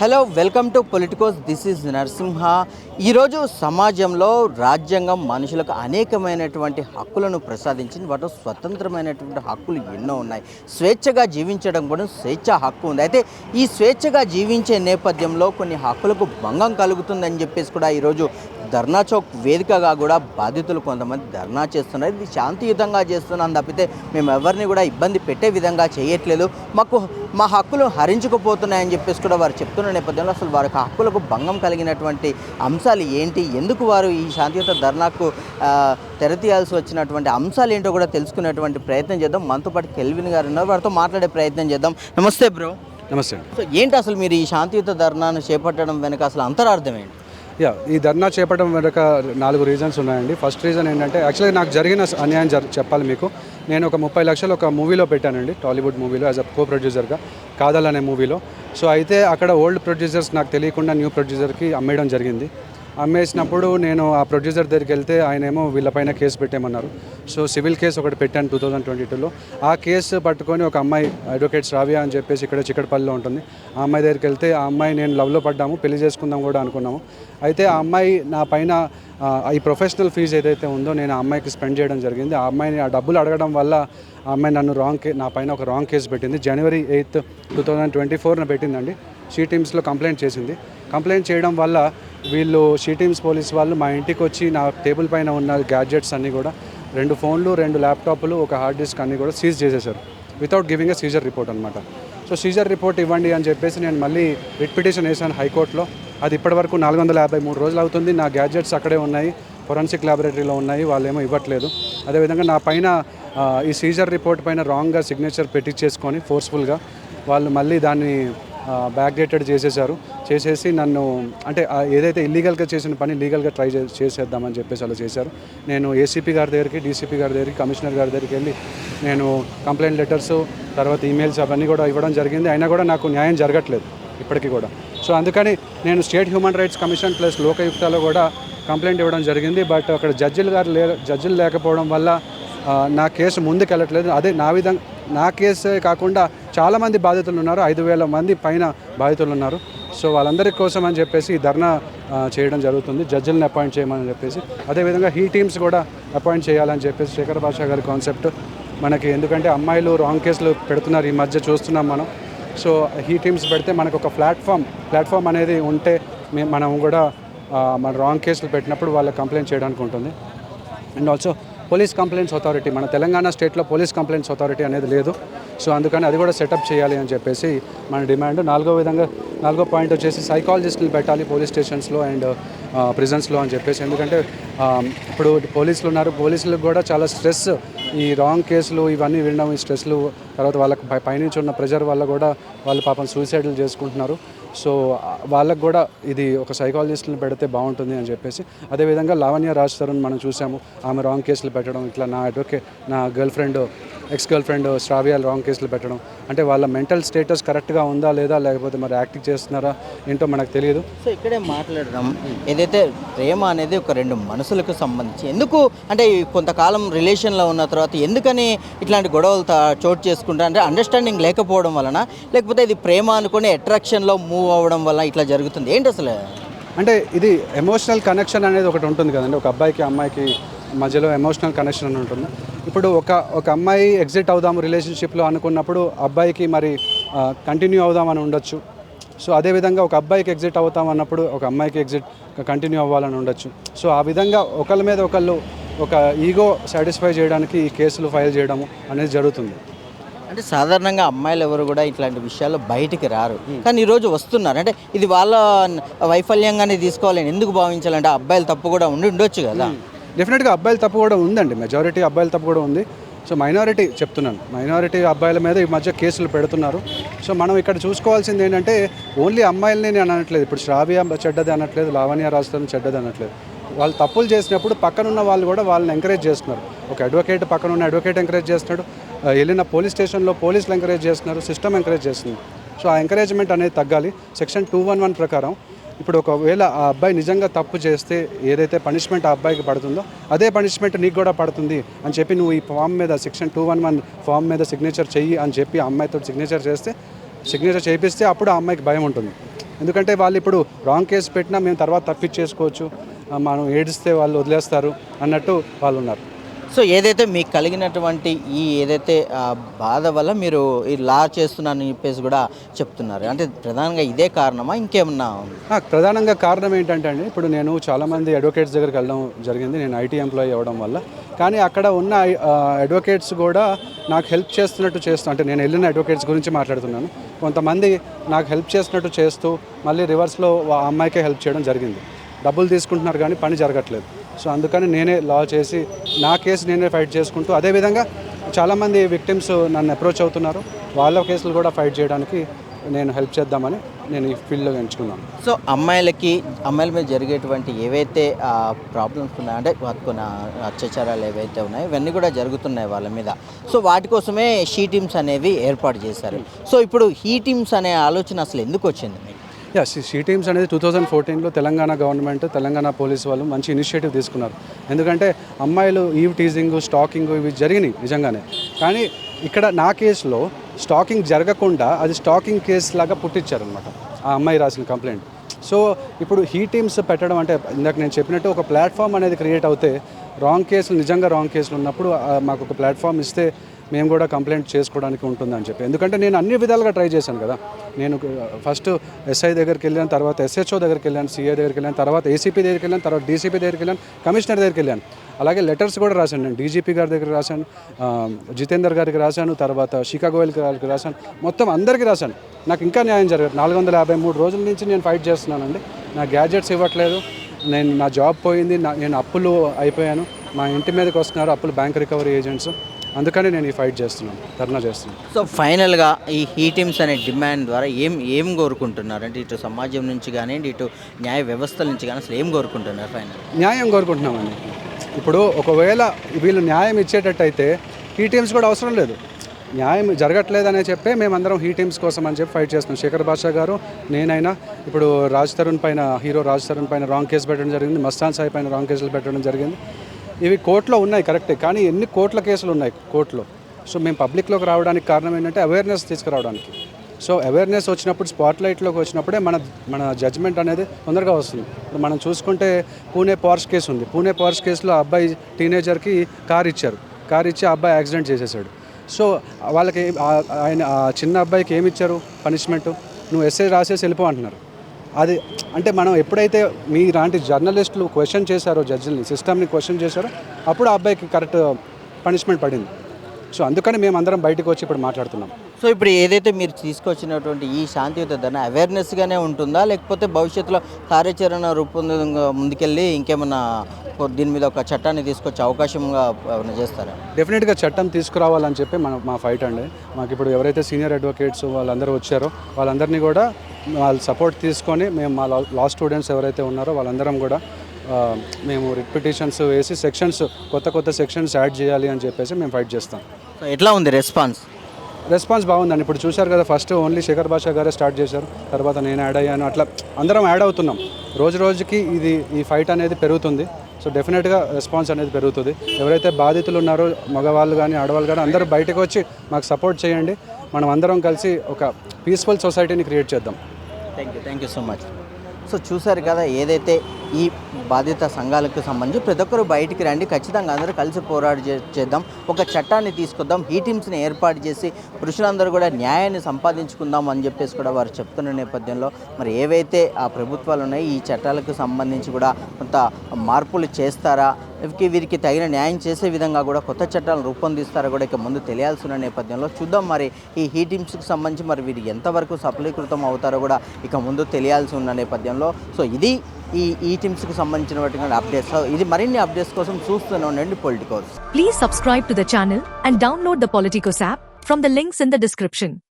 Hello welcome to politicos this is Narasimha ఈరోజు సమాజంలో రాజ్యాంగం మనుషులకు అనేకమైనటువంటి హక్కులను ప్రసాదించింది. వాటిలో స్వతంత్రమైనటువంటి హక్కులు ఎన్నో ఉన్నాయి. స్వేచ్ఛగా జీవించడం కూడా స్వేచ్ఛ హక్కు ఉంది. అయితే ఈ స్వేచ్ఛగా జీవించే నేపథ్యంలో కొన్ని హక్కులకు భంగం కలుగుతుందని చెప్పేసి కూడా ఈరోజు ధర్నా చౌక్ వేదికగా కూడా బాధితులు కొంతమంది ధర్నా చేస్తున్నారు. ఇది శాంతియుతంగా చేస్తున్నాం తప్పితే మేము ఎవరిని కూడా ఇబ్బంది పెట్టే విధంగా చేయట్లేదు. మాకు మా హక్కులు హరించుకుపోతున్నాయని చెప్పేసి కూడా వారు చెప్తున్న నేపథ్యంలో అసలు వారికి హక్కులకు భంగం కలిగినటువంటి అంశాలు ఏంటి? ఎందుకు వారు ఈ శాంతియుత ధర్నాకు తెరతీయాల్సి వచ్చినటువంటి అంశాలు ఏంటో కూడా తెలుసుకునేటువంటి ప్రయత్నం చేద్దాం. మనతో పాటు కెల్విన్ గారు ఉన్నారు. వారితో మాట్లాడే ప్రయత్నం చేద్దాం. నమస్తే బ్రో. నమస్తే సో ఏంటి అసలు మీరు ఈ శాంతియుత ధర్నాను చేపట్టడం వెనుక అసలు అంతరార్థం ఏంటి? యా ఈ ధర్నా చేపట్టడం వెనక నాలుగు రీజన్స్ ఉన్నాయండి. ఫస్ట్ రీజన్ ఏంటంటే యాక్చువల్లీ నాకు జరిగిన అన్యాయం జరి చెప్పాలి మీకు. నేను ఒక ముప్పై లక్షలు ఒక మూవీలో పెట్టానండి టాలీవుడ్ మూవీలో యాజ్ అ కో ప్రొడ్యూసర్గా కాదల్ అనే మూవీలో సో అయితే అక్కడ ఓల్డ్ ప్రొడ్యూసర్స్ నాకు తెలియకుండా న్యూ ప్రొడ్యూసర్కి అమ్మేయడం జరిగింది. అమ్మేసినప్పుడు నేను ఆ ప్రొడ్యూసర్ దగ్గరికి వెళ్తే ఆయన ఏమో వీళ్ళపైన కేసు పెట్టేమన్నారు సో సివిల్ కేసు ఒకటి పెట్టాను టూ థౌజండ్ ట్వంటీ టూలో. ఆ కేసు పట్టుకొని ఒక అమ్మాయి అడ్వకేట్ శ్రావ్య అని చెప్పేసి ఇక్కడ చిక్కడపల్లిలో ఉంటుంది. ఆ అమ్మాయి దగ్గరికి వెళ్తే ఆ అమ్మాయి నేను లవ్లో పడ్డాము పెళ్ళి చేసుకుందాం కూడా అనుకున్నాము. అయితే ఆ అమ్మాయి నా పైన ఈ ప్రొఫెషనల్ ఫీజు ఏదైతే ఉందో నేను ఆ అమ్మాయికి స్పెండ్ చేయడం జరిగింది. ఆ అమ్మాయిని ఆ డబ్బులు అడగడం వల్ల ఆ అమ్మాయి నన్ను రాంగ్ కే నా పైన ఒక రాంగ్ కేసు పెట్టింది. జనవరి ఎయిత్ టూ థౌజండ్ ట్వంటీ ఫోర్న పెట్టిందండి. షీ టీమ్స్లో కంప్లైంట్ చేసింది. కంప్లైంట్ చేయడం వల్ల వీళ్ళు షీ టీమ్స్ పోలీస్ వాళ్ళు మా ఇంటికి వచ్చి నా టేబుల్ పైన ఉన్న గ్యాడ్జెట్స్ అన్నీ కూడా రెండు ఫోన్లు రెండు ల్యాప్టాప్లు ఒక హార్డ్ డిస్క్ అన్నీ కూడా సీజ్ చేసేసారు without giving a seizure report అనమాట సో సీజర్ రిపోర్ట్ ఇవ్వండి అని చెప్పేసి నేను మళ్ళీ రిట్ పిటిషన్ వేసాను హైకోర్టులో. అది ఇప్పటివరకు నాలుగు వందల యాభై మూడు రోజులు అవుతుంది. నా గ్యాడ్జెట్స్ అక్కడే ఉన్నాయి. ఫొరెన్సిక్ ల్యాబొరేటరీలో ఉన్నాయి. వాళ్ళేమో ఇవ్వట్లేదు. అదేవిధంగా నా పైన ఈ సీజర్ రిపోర్ట్ పైన రాంగ్గా సిగ్నేచర్ పెట్టించేసుకొని ఫోర్స్ఫుల్గా వాళ్ళు మళ్ళీ దాన్ని బ్యాక్ డేటెడ్ చేసేసారు చేసేసి నన్ను అంటే ఏదైతే ఇల్లీగల్గా చేసిన పని లీగల్గా ట్రై చే చేసేద్దామని చెప్పేసి అలా చేశారు. నేను ఏసీపీ గారి దగ్గరికి డీసీపీ గారి దగ్గరికి కమిషనర్ గారి దగ్గరికి వెళ్ళి నేను కంప్లైంట్ లెటర్స్ తర్వాత ఈమెయిల్స్ అవన్నీ కూడా ఇవ్వడం జరిగింది. అయినా కూడా నాకు న్యాయం జరగట్లేదు ఇప్పటికీ కూడా. సో అందుకని నేను state human rights commission plus లోకయుక్తలో కూడా కంప్లైంట్ ఇవ్వడం జరిగింది. బట్ అక్కడ జడ్జిలు గారు లే జడ్జిలు లేకపోవడం వల్ల నా కేసు ముందుకు వెళ్ళట్లేదు అదే నా విధంగా నా కేసే కాకుండా చాలామంది బాధితులు ఉన్నారు. ఐదు వేల మంది పైన బాధితులు ఉన్నారు. సో వాళ్ళందరి కోసం అని చెప్పేసి ఈ ధర్నా చేయడం జరుగుతుంది. జడ్జిలను అపాయింట్ చేయమని చెప్పేసి. అదేవిధంగా హీ టీమ్స్ కూడా అపాయింట్ చేయాలని చెప్పేసి శేఖర్ భాషా గారి కాన్సెప్ట్. మనకి ఎందుకంటే అమ్మాయిలు రాంగ్ కేసులు పెడుతున్నారు. ఈ మధ్య చూస్తున్నాం మనం. సో హీ టీమ్స్ పెడితే మనకు ఒక ప్లాట్ఫామ్ ప్లాట్ఫామ్ అనేది ఉంటే మనం కూడా మన రాంగ్ కేసులు పెట్టినప్పుడు వాళ్ళ కంప్లైంట్ చేయడానికి ఉంటుంది. And also police complaints authority మన తెలంగాణ స్టేట్లో పోలీస్ కంప్లైంట్స్ అథారిటీ అనేది లేదు. సో అందుకని అది కూడా సెటప్ చేయాలి అని చెప్పేసి మన డిమాండ్. నాలుగో విధంగా నాలుగో పాయింట్ వచ్చేసి సైకాలజిస్టులు పెట్టాలి పోలీస్ స్టేషన్స్లో అండ్ ప్రిజన్స్లో అని చెప్పేసి. ఎందుకంటే ఇప్పుడు పోలీసులు ఉన్నారు. పోలీసులకు కూడా చాలా స్ట్రెస్ ఈ రాంగ్ కేసులు ఇవన్నీ వినడం ఈ స్ట్రెస్లు తర్వాత వాళ్ళకి పైనుంచి ఉన్న ప్రెజర్ వల్ల కూడా వాళ్ళు పాపం సూసైడ్లు చేసుకుంటున్నారు. సో వాళ్ళకు కూడా ఇది ఒక సైకాలజిస్ట్ని పెడితే బాగుంటుంది అని చెప్పేసి. అదేవిధంగా లావణ్య రాజ్ తరుణ్ మనం చూసాము. ఆమె రాంగ్ కేసులు పెట్టడం ఇట్లా నా అడ్వకేట్ నా girl friend ex girl friend Shravya wrong కేసులు పెట్టడం. అంటే వాళ్ళ మెంటల్ స్టేటస్ కరెక్ట్గా ఉందా లేదా లేకపోతే మరి యాక్టింగ్ చేస్తున్నారా ఏంటో మనకు తెలియదు. సో ఇక్కడే మాట్లాడడం ఏదైతే ప్రేమ అనేది ఒక రెండు మనసులకు సంబంధించి ఎందుకు అంటే కొంతకాలం రిలేషన్లో ఉన్న తర్వాత ఎందుకని ఇట్లాంటి గొడవలు చోటు చేసుకుంటా అంటే అండర్స్టాండింగ్ లేకపోవడం వలన లేకపోతే ఇది ప్రేమ అనుకుని అట్రాక్షన్లో మూవ్ అవ్వడం వల్ల ఇట్లా జరుగుతుంది. ఏంటి అసలు? అంటే ఇది ఎమోషనల్ కనెక్షన్ అనేది ఒకటి ఉంటుంది కదండి. ఒక అబ్బాయికి అమ్మాయికి మధ్యలో ఎమోషనల్ కనెక్షన్ అని ఉంటుంది. ఇప్పుడు ఒక ఒక అమ్మాయి ఎగ్జిట్ అవుదాము రిలేషన్షిప్లో అనుకున్నప్పుడు అబ్బాయికి మరి కంటిన్యూ అవుదామని ఉండొచ్చు. సో అదేవిధంగా ఒక అబ్బాయికి ఎగ్జిట్ అవుతాం అన్నప్పుడు ఒక అమ్మాయికి ఎగ్జిట్ కంటిన్యూ అవ్వాలని ఉండొచ్చు. సో ఆ విధంగా ఒకళ్ళ మీద ఒకళ్ళు ఒక ఈగో సాటిస్ఫై చేయడానికి ఈ కేసులు ఫైల్ చేయడము అనేది జరుగుతుంది. అంటే సాధారణంగా అమ్మాయిలు ఎవరు కూడా ఇట్లాంటి విషయాల్లో బయటికి రారు. కానీ ఈరోజు వస్తున్నారు. అంటే ఇది వాళ్ళ వైఫల్యంగానే తీసుకోవాలని ఎందుకు భావించాలంటే అబ్బాయిలు తప్పు కూడా ఉండి ఉండొచ్చు కదా. డెఫినెట్గా అబ్బాయిల తప్పు కూడా ఉందండి. మెజారిటీ అబ్బాయిల తప్పు కూడా ఉంది. సో మైనారిటీ చెప్తున్నాను. మైనారిటీ అబ్బాయిల మీద ఈ మధ్య కేసులు పెడుతున్నారు. సో మనం ఇక్కడ చూసుకోవాల్సింది ఏంటంటే ఓన్లీ అమ్మాయిలని నేను అనట్లేదు. ఇప్పుడు శ్రావ్య చెడ్డది అనట్లేదు. లావణ్య రాజధాని చెడ్డది అనట్లేదు. వాళ్ళు తప్పులు చేసినప్పుడు పక్కనున్న వాళ్ళు కూడా వాళ్ళని ఎంకరేజ్ చేస్తున్నారు. ఒక అడ్వకేట్ పక్కన ఉన్న అడ్వకేట్ ఎంకరేజ్ చేస్తున్నాడు వెళ్ళిన పోలీస్ స్టేషన్లో పోలీసులు ఎంకరేజ్ చేస్తున్నారు. సిస్టమ్ ఎంకరేజ్ చేస్తుంది. సో ఆ ఎంకరేజ్మెంట్ అనేది తగ్గాలి. సెక్షన్ టూ వన్ వన్ ప్రకారం ఇప్పుడు ఒకవేళ ఆ అబ్బాయి నిజంగా తప్పు చేస్తే ఏదైతే పనిష్మెంట్ ఆ అబ్బాయికి పడుతుందో అదే పనిష్మెంట్ నీకు కూడా పడుతుంది అని చెప్పి నువ్వు ఈ ఫామ్ మీద section two one one form మీద సిగ్నేచర్ చెయ్యి అని చెప్పి ఆ అమ్మాయితో సిగ్నేచర్ చేస్తే సిగ్నేచర్ చేయిస్తే అప్పుడు ఆ అమ్మాయికి భయం ఉంటుంది. ఎందుకంటే వాళ్ళు ఇప్పుడు రాంగ్ కేసు పెట్టినా మేము తర్వాత తప్పించేసుకోవచ్చు. మనం ఏడిస్తే వాళ్ళు వదిలేస్తారు అన్నట్టు వాళ్ళు ఉన్నారు. సో ఏదైతే మీకు కలిగినటువంటి ఈ ఏదైతే బాధ వల్ల మీరు ఈ లా చేస్తున్నారని చెప్పేసి కూడా చెప్తున్నారు. అంటే ప్రధానంగా ఇదే కారణమా? ఇంకేమన్నా ప్రధానంగా కారణం ఏంటంటే అండి ఇప్పుడు నేను చాలామంది అడ్వకేట్స్ దగ్గరికి వెళ్ళడం జరిగింది. నేను ఐటీ ఎంప్లాయీ అవ్వడం వల్ల. కానీ అక్కడ ఉన్న అడ్వకేట్స్ కూడా నాకు హెల్ప్ చేస్తున్నట్టు చేస్తూ అంటే నేను వెళ్ళిన అడ్వకేట్స్ గురించి మాట్లాడుతున్నాను. కొంతమంది నాకు హెల్ప్ చేస్తున్నట్టు చేస్తూ మళ్ళీ రివర్స్లో ఆ అమ్మాయికే హెల్ప్ చేయడం జరిగింది. డబ్బులు తీసుకుంటున్నారు కానీ పని జరగట్లేదు. సో అందుకని నేనే లా చేసి నా కేసు నేనే ఫైట్ చేసుకుంటూ అదేవిధంగా చాలామంది విక్టిమ్స్ నన్ను అప్రోచ్ అవుతున్నారు. వాళ్ళ కేసులు కూడా ఫైట్ చేయడానికి నేను హెల్ప్ చేద్దామని నేను ఈ ఫీల్డ్లో ఎంచుకున్నాను. సో అమ్మాయిలకి అమ్మాయిల మీద జరిగేటువంటి ఏవైతే ప్రాబ్లమ్స్ ఉన్నాయో అంటే కొన్ని అత్యాచారాలు ఏవైతే ఉన్నాయో ఇవన్నీ కూడా జరుగుతున్నాయి వాళ్ళ మీద. సో వాటి కోసమే షీ టీమ్స్ అనేవి ఏర్పాటు చేశారు. సో ఇప్పుడు హీ టీమ్స్ అనే ఆలోచన అసలు ఎందుకు వచ్చింది యా సి టీమ్స్ అనేది టూ థౌజండ్ ఫోర్టీన్లో తెలంగాణ గవర్నమెంట్ తెలంగాణ పోలీస్ వాళ్ళు మంచి ఇనిషియేటివ్ తీసుకున్నారు. ఎందుకంటే అమ్మాయిలు ఈవ్ టీజింగ్ స్టాకింగ్ ఇవి జరిగినాయి నిజంగానే. కానీ ఇక్కడ నా కేసులో స్టాకింగ్ జరగకుండా అది స్టాకింగ్ కేసు లాగా పుట్టించారనమాట ఆ అమ్మాయి రాసిన కంప్లైంట్ సో ఇప్పుడు హీ టీమ్స్ పెట్టడం అంటే ఇందాక నేను చెప్పినట్టు ఒక ప్లాట్ఫామ్ అనేది క్రియేట్ అవుతే రాంగ్ కేసులు నిజంగా రాంగ్ కేసులు ఉన్నప్పుడు మాకు ఒక ప్లాట్ఫామ్ ఇస్తే మేము కూడా కంప్లైంట్ చేసుకోవడానికి ఉంటుందని చెప్పి. ఎందుకంటే నేను అన్ని విధాలుగా ట్రై చేశాను కదా. నేను ఫస్ట్ ఎస్ఐ దగ్గరికి వెళ్ళాను తర్వాత ఎస్హెచ్ఓ దగ్గరికి వెళ్ళాను సిఐ దగ్గరికి వెళ్ళాను తర్వాత ఏసీపీ దగ్గరికి వెళ్ళాను తర్వాత డీసీపీ దగ్గరికి వెళ్ళాను కమిషనర్ దగ్గరికి వెళ్ళాను. అలాగే లెటర్స్ కూడా రాశాను నేను. డీజీపీ గారి దగ్గర రాశాను జితేందర్ గారికి రాశాను తర్వాత శిఖా గోయల్ గారికి రాశాను. మొత్తం అందరికీ రాశాను. నాకు ఇంకా న్యాయం జరగదు నాలుగు వందల యాభై మూడు రోజుల నుంచి నేను ఫైట్ చేస్తున్నానండి. నా గ్యాజెట్స్ ఇవ్వట్లేదు. నేను నా జాబ్ పోయింది. నా నేను అప్పులు అయిపోయాను. మా ఇంటి మీదకి వస్తున్నారు అప్పులు బ్యాంక్ రికవరీ ఏజెంట్స్ అందుకని నేను ఈ ఫైట్ చేస్తున్నాను ధర్నా చేస్తున్నాను. సో ఫైనల్గా ఈ హీ టీమ్స్ అనే డిమాండ్ ద్వారా ఏం ఏం కోరుకుంటున్నారు? అంటే ఇటు సమాజం నుంచి కానివ్వండి ఇటు న్యాయ వ్యవస్థల నుంచి కానీ అసలు ఏం కోరుకుంటున్నారు ఫైనల్? న్యాయం కోరుకుంటున్నామండి. ఇప్పుడు ఒకవేళ వీళ్ళు న్యాయం ఇచ్చేటట్టయితే ఈ టీమ్స్ కూడా అవసరం లేదు. న్యాయం జరగట్లేదనే చెప్పే మేమందరం హీ టీమ్స్ కోసం అని చెప్పి ఫైట్ చేస్తున్నాం. శేఖర్ బాషా గారు నేనైనా ఇప్పుడు రాజ్ తరుణ్ పైన హీరో రాజ్ తరుణ్ పైన రాంగ్ కేసు పెట్టడం జరిగింది మస్తాన్ సాయి పైన రాంగ్ కేసులు పెట్టడం జరిగింది. ఇవి కోర్టులో ఉన్నాయి కరెక్టే. కానీ ఎన్ని కోట్ల కేసులు ఉన్నాయి కోర్టులో? సో మేము పబ్లిక్లోకి రావడానికి కారణం ఏంటంటే అవేర్నెస్ తీసుకురావడానికి. సో అవేర్నెస్ వచ్చినప్పుడు స్పాట్ లైట్లోకి వచ్చినప్పుడే మన మన జడ్జ్మెంట్ అనేది తొందరగా వస్తుంది. ఇప్పుడు మనం చూసుకుంటే పూణే పార్స్ కేసు ఉంది. పూణే పార్స్ కేసులో ఆ అబ్బాయి టీనేజర్కి కార్ ఇచ్చారు. కార్ ఇచ్చి ఆ అబ్బాయి యాక్సిడెంట్ చేసేసాడు. సో వాళ్ళకి ఆయన చిన్న అబ్బాయికి ఏమి ఇచ్చారు? పనిష్మెంట్? నువ్వు ఎస్ఏ రాసేసి వెళ్ళిపో అంటున్నారు. అది అంటే మనం ఎప్పుడైతే మీలాంటి జర్నలిస్టులు క్వశ్చన్ చేశారో జడ్జిని సిస్టమ్ని క్వశ్చన్ చేశారో అప్పుడు ఆ అబ్బాయికి కరెక్ట్ పనిష్మెంట్ పడింది. సో అందుకని మేము అందరం బయటకు వచ్చి ఇప్పుడు మాట్లాడుతున్నాం. సో ఇప్పుడు ఏదైతే మీరు తీసుకొచ్చినటువంటి ఈ శాంతియుత ధరణ అవేర్నెస్గానే ఉంటుందా? లేకపోతే భవిష్యత్తులో కార్యాచరణ రూపొందంగా ముందుకెళ్ళి ఇంకేమన్నా ఒక- దీని మీద ఒక చట్టాన్ని తీసుకొచ్చే అవకాశంగా చేస్తారా? డెఫినెట్గా చట్టం తీసుకురావాలని చెప్పి మన మా ఫైట్ అండి. మాకు ఇప్పుడు ఎవరైతే సీనియర్ అడ్వకేట్స్ వాళ్ళందరూ వచ్చారో వాళ్ళందరినీ కూడా వాళ్ళ సపోర్ట్ తీసుకొని మేము మా లా స్టూడెంట్స్ ఎవరైతే ఉన్నారో వాళ్ళందరం కూడా మేము రిపిటేషన్స్ వేసి సెక్షన్స్ కొత్త కొత్త సెక్షన్స్ యాడ్ చేయాలి అని చెప్పేసి మేము ఫైట్ చేస్తాం. సో ఎట్లా ఉంది రెస్పాన్స్ రెస్పాన్స్ బాగుందండి. ఇప్పుడు చూశారు కదా ఫస్ట్ ఓన్లీ శేఖర్ భాషా గారే స్టార్ట్ చేశారు తర్వాత నేను యాడ్ అయ్యాను అట్లా అందరం యాడ్ అవుతున్నాం. రోజు రోజుకి ఇది ఈ ఫైట్ అనేది పెరుగుతుంది. సో డెఫినెట్గా రెస్పాన్స్ అనేది పెరుగుతుంది. ఎవరైతే బాధితులు ఉన్నారో మగవాళ్ళు కానీ ఆడవాళ్ళు కానీ అందరూ బయటకు వచ్చి మాకు సపోర్ట్ చేయండి. మనం అందరం కలిసి ఒక పీస్ఫుల్ సొసైటీని క్రియేట్ చేద్దాం. Thank you thank you so much. So చూసారు కదా ఏదైతే ఈ బాధిత సంఘాలకు సంబంధించి ప్రతి ఒక్కరు బయటికి రండి. ఖచ్చితంగా అందరూ కలిసి పోరాడు చేద్దాం. ఒక చట్టాన్ని తీసుకొద్దాం. ఈ టీమ్స్ని ఏర్పాటు చేసి పురుషులందరూ కూడా న్యాయాన్ని సంపాదించుకుందాం అని చెప్పేసి కూడా వారు చెప్తున్న నేపథ్యంలో మరి ఏవైతే ఆ ప్రభుత్వాలు ఉన్నాయో ఈ చట్టాలకు సంబంధించి కూడా కొంత మార్పులు చేస్తారా? వీరికి తగిన న్యాయం చేసే విధంగా కూడా కొత్త చట్టాలను రూపొందిస్తారా కూడా ఇక ముందు తెలియాల్సిన నేపథ్యంలో చూద్దాం మరి. ఈ హీ టీమ్స్కి సంబంధించి మరి వీరు ఎంతవరకు సఫలీకృతం అవుతారో కూడా ఇక ముందు తెలియాల్సి ఉన్న నేపథ్యంలో. సో ఇది ఈ ఈ టీమ్స్కి సంబంధించినటువంటి అప్డేట్స్ సో ఇది మరిన్ని అప్డేట్స్ కోసం చూస్తూనే ఉండండి Politicos Please subscribe to the channel and download the Politicos app from the links in the description.